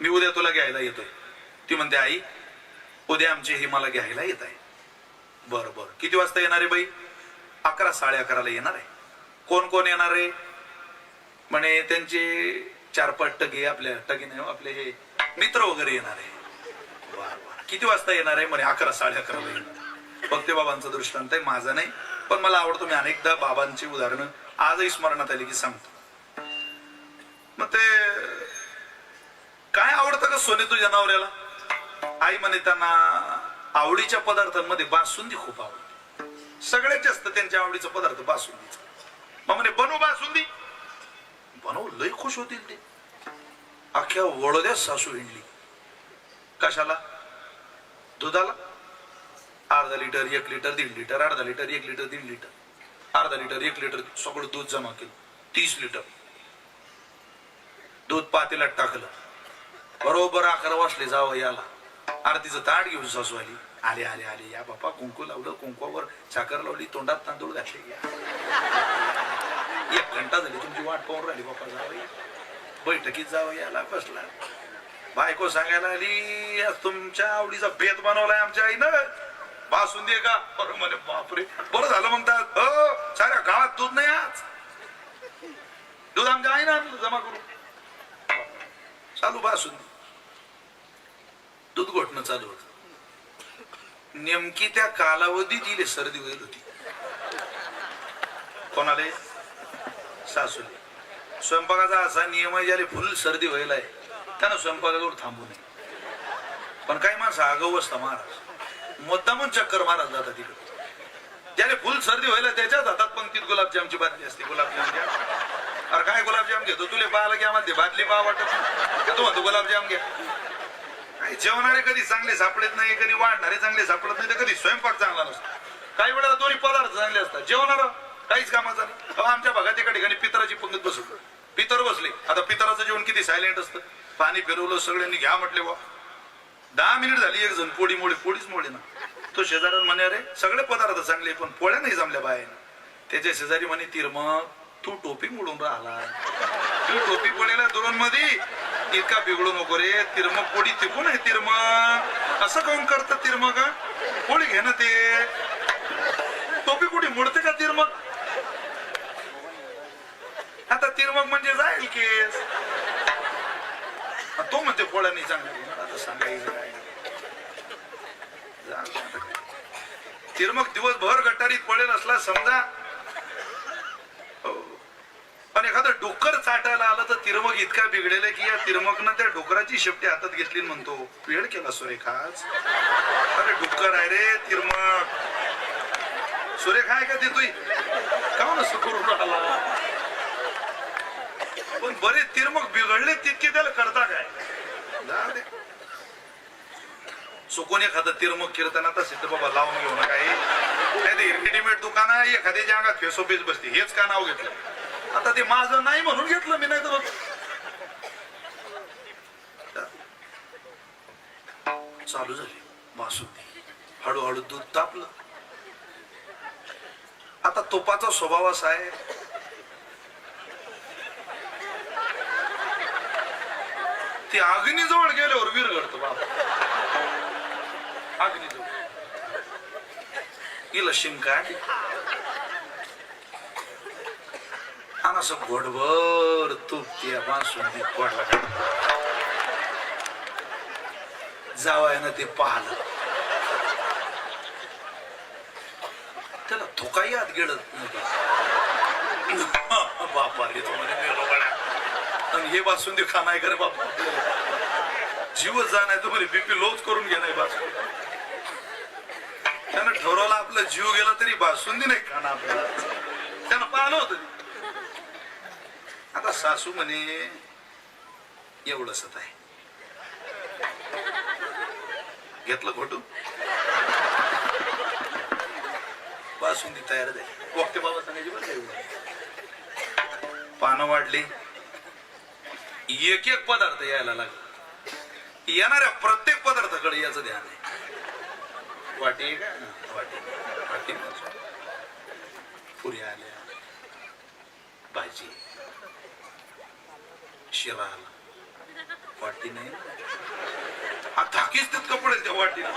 मी उद्या तुला घ्यायला येतोय. ती म्हणते आई उद्या आमची ही मला घ्यायला येत आहे बरं बरं. किती वाजता येणार आहे बाई? अकरा साडे अकराला येणार आहे. कोण कोण येणार आहे? म्हणे त्यांचे चार पाच टगे आपल्या टगे नाही आपले हे मित्र वगैरे येणार आहे. किती वाजता येणार आहे? म्हणे अकरा साडे अकराला येणार भक्ती बाबांचा दृष्टांत आहे माझा नाही. पण मला आवडतो मी अनेकदा बाबांची उदाहरणं आजही स्मरणात आली की सांगतो. मग ते सोने तुझ्या नवऱ्याला आई म्हणे त्यांना आवडीच्या पदार्थांमध्ये बासुंदी खूप आवडते. सगळ्यात जास्त त्यांच्या आवडीचा पदार्थ बासुंदीचा मग म्हणे बनू बासुंदी. बनव लय खुश होतील ते. अख्ख्या वडोद्या सासू हिंडली. कशाला? दुधाला? अर्धा लिटर एक लिटर दीड लिटर अर्धा लिटर एक लिटर दीड लिटर. अर्धा लिटर एक लिटर सगळं दूध जमा केलं. तीस लिटर. दूध पातेल्यात टाकलं. बरोबर अकरा वाजले जावं याला. आरतीचं ताट घेऊन सासू आली आले आले. आले या बापा कुंकू लावलं कुंकवावर साखर लावली तोंडात तांदूळ घातले. या एक घंटा झाली तुमची वाट पाहून राहिली बापा जावं बैठकीत जावं याला बसला. बायको सांगायला आली "आज तुमच्या आवडीचा भेद बनवलाय आमच्या आईनं. बासुंदी का? बरं म्हणे बापरे बरं झालं म्हणतात हो साऱ्या गावात दूध नाही आज. दूध आमच्या आईनं आणलं जमा करू चालू बासुंदी दूध घोटणं चालू होत. नेमकी त्या कालावधीत इले सर्दी होईल होती. कोणाले? सासूले. स्वयंपाकाचा असा नियम आहे ज्याला फुल सर्दी व्हायला आहे. त्यानं स्वयंपाकाजवळ थांबू नये. पण काही माणसं आगाऊ असता महाराज. मुद्दामून चक्कर महाराज जातात तिकडे ज्याला फुल सर्दी व्हायला त्याच्याच हातात पंक्तीत गुलाबजामची बादली असते. गुलाबजाम अरे काय गुलाबजाम घेतो? तुले पाहायला घ्या म्हणते बादली पाहा वाटत नाही. का तू म्हणतो गुलाबजाम घ्या. नाही जेवणारे कधी चांगले सापडत नाही कधी वाढणारे चांगले सापडत नाही तर कधी स्वयंपाक चांगला नसतो. काही वेळेला दोन्ही पदार्थ चांगले असतात. जेवणार काहीच कामाचा नाही. आमच्या भागात एका ठिकाणी पितराची पंगत बसवतो पितर बसले. आता पितराचं जेवण किती सायलेंट असतं? पाणी फिरवलं सगळ्यांनी घ्या म्हटले वा. दहा मिनिट झाली एक जण पोळी मोडी पोळीच मोडी ना. तो शेजाऱ्याला म्हणे अरे सगळे पदार्थ चांगले पण पोळ्या नाही जमल्या बाहेर. त्याच्या शेजारी म्हणे तिरमग तू टोपी मोडून राहिला. तू टोपी पोळीला दुरून मध्ये इतका बिघडू नको रे. तिरमग पोळी तिकून आहे तिरमग असं काऊन करत तिरमग पोळी घे ना ते. टोपी कुठे मोडते का तिरमग आता तिरमग म्हणजे जाईल केस. तो म्हणते पोळ्या नाही आता सांगायचं तिर मग तिरमग दिवसभर गटारीत पडेल असला समजा. पण एखादं डुक्कर चाटायला आलं तर तिरमग इतका बिघडेल की या तिरमगनं त्या डुकराची शेपटी हातात घेतली म्हणतो वेळ केला सुरेखाच अरे डुक्कर आहे रे तिरमग सुरेखा आहे का ते तुई. का नसतो करून पण बरे तिरमग बिघडले तितके त्याला करता काय? चुकून एखादं तिरमग किरताना तर सिद्ध बाबा लावून घेऊ नका हे. रेडीमेड दुकान आहे एखाद्याच्या अंगात फेसोफेस बसते हेच का नाव घेतलं? आता ते माझं नाही म्हणून घेतलं मी नाही तर चालू झाली. बासुंदी हळूहळू दूध तापलं. आता तुपाचा स्वभाव असा आहे. ते अग्नीजवळ गेल्यावर विरघडतो बाबा. अग्नीजवळ. हिला शिंका आणि असं घोडभर तूप ते बासुंदी पडला जावायनं ते पाहलं. त्याला थोकाही आत गेळत नव्हतं. बापा रे तो म्हणे मेलो गड्या. आणि हे बासुंदी खानाय करे बापा. जीवच जाणार तो म्हणे बीपी लोच करून घेणार बासून. त्यानं ठरवलं आपला जीव गेला तरी बासुंदी नाही खाणं आपल्याला. त्यानं पाहिलं होतं आता सासू म्हणे एवढंच आहे. घेतलं घोटून बासुंदी तयार झाली. वक्ते बाबा सांगायची बरं एवढं. पानं वाढली. एक एक पदार्थ यायला लागला. येणाऱ्या प्रत्येक पदार्थाकडे याचं ध्यान आहे. वाटी का वाटी वाटी. पुरी आल्या. पाहिजे शिवाला वाटी नाही हा धाकीच तितकं पडेल त्या वाटीला.